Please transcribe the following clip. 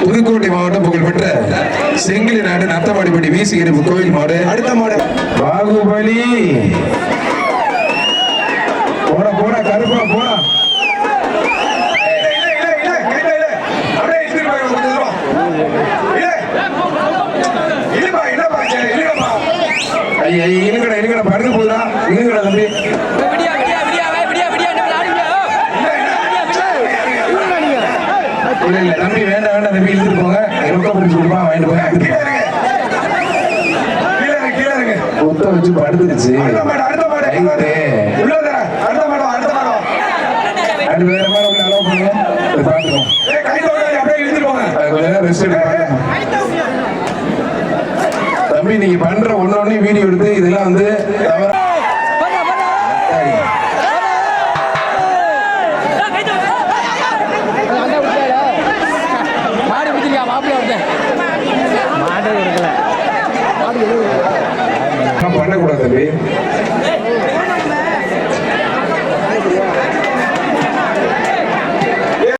புதுக்கோட்டை மாவட்டம் புகழ்பெற்ற செங்கிலி நாடு நத்தமாடிப்பட்டி வீசுகிற கோயில் மாடு. அடுத்த மாடு. பாகுபலி. போட போட கருப்பா போடா. இல்ல, இல்ல, இல்ல, கையில இல்ல. அப்படியே இழுத்துட்டு போய் கொஞ்சம் தூரம். இல்ல. இழுப்பா, இழுப்பா, சரி, இழுங்கப்பா. ஐயா இழுங்கடா இழுங்கடா படுத்து போகுதா இழுங்கடா தம்பி விடியா விடியா விடியா வே, விடியா விடியா நம்ம ஆடுங்க இல்ல இல்ல தம்பி வேண்டாம் வேண்டாம் தம்பி இழுத்துட்டு போங்க ரொக்க பிடிச்சு கொடுப்பா வாங்கிட்டு போய் வச்சு படுத்துருச்சு அடுத்த மாடு, அடுத்த மாடு. ரைட்டு. உள்ள தர. அடுத்த மாடு, அடுத்த மாடு. அது வேற மாதிரி உங்களை allow பண்ணுங்க போய் பார்த்துக்கோங்க ஏய், கை தொடாதீங்க, அப்படியே இழுத்துட்டு போங்க. அது கொஞ்ச நேரம் ரெஸ்ட் எடுக்க தம்பி நீங்க பண்ற ஒண்ணு ஒண்ணு வீடியோ எடுத்து இதெல்லாம் வந்து பண்ணக்கூடாது தம்பி.